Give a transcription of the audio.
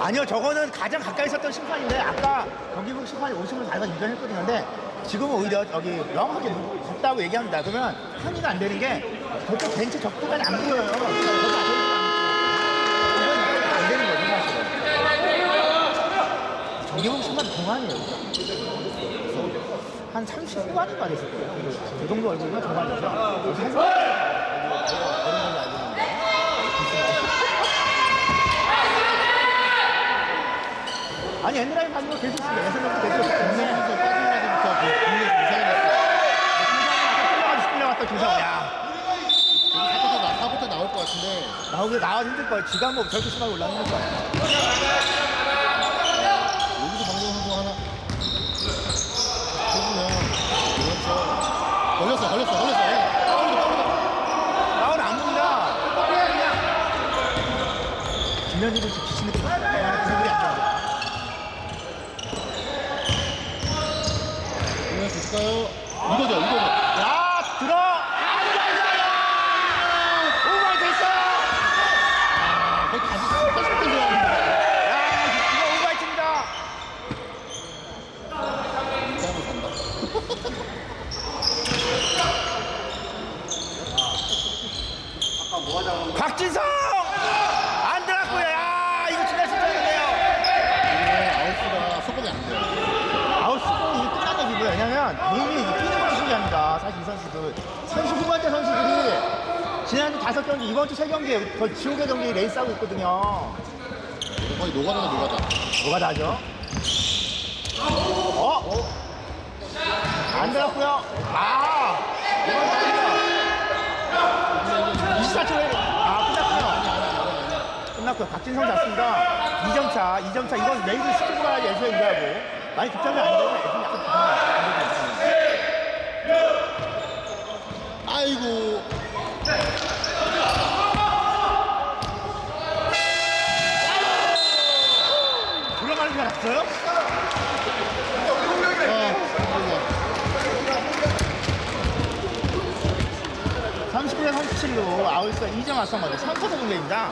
아니요, 저거는 가장 가까이 있었던 심판인데 아까 경기국 심판이 오심을 밟아 인정했거든요. 근데 지금은 오히려 여기 명확하게 덥다고 얘기합니다. 그러면 항의가 안 되는 게 저쪽 벤치 적도까지 안 보여요. 안 되는 거죠, 사실은. 정기국 심판 동안이에요. 한 30후반인가 됐을 거예요. 그 정도 얼굴이면 동안이죠런 걸로 알고 있는데. 아니 엔드라인 가는 거 계속 쓰고 예선부터 계속 그 분위기 이상이 났어요. 끌려가서 끌려갔다 김상우 야 사부터 나 사부터 나올 것 같은데. 나오기 나와도 힘들 거야 지가 뭐 저렇게 심하게 올라오는 거야 여기서 방송 선수 하나. 해주면 그렇죠. 걸렸어 걸렸어 걸렸어. 나오는 안 봅니다. 지금 기침이 좀 그냥 그들이 안 좋아 보낼 수 있을까요? 이거죠 이거죠. 야 들어 오바이 됐어 거의 다시 다시 분 좋아합니다. 야 이거 오바이트입니다 이상으로 산다. 박진성 안 들어갔고요 야 이거 진짜 실패인데요 이게 아웃수가 속공이 안 돼요. 왜냐면 몸이 뛰는 것이 중요합니다. 사실 이 선수들. 선수 후반대 선수들이 지난주 다섯 경기, 이번 주 세 경기에 거의 지옥의 경기 레이스하고 있거든요. 거의 노가다가 노가다. 뭐가 다죠? 어? 안 들었고요. 아! 이건 다릅니다. 24초에 아, 끝났고요. 끝났고요. 박진성 잡습니다. 2점 차, 2점 차. 이건 레이드 시키고 가야 유리하고. 많이 득점이 안 되면 예수는 약간 아이고. 들어가는 줄 알았어요? 아, 39대 37로 아울스가 2점 앞선 거죠. 3쿼터 공격입니다.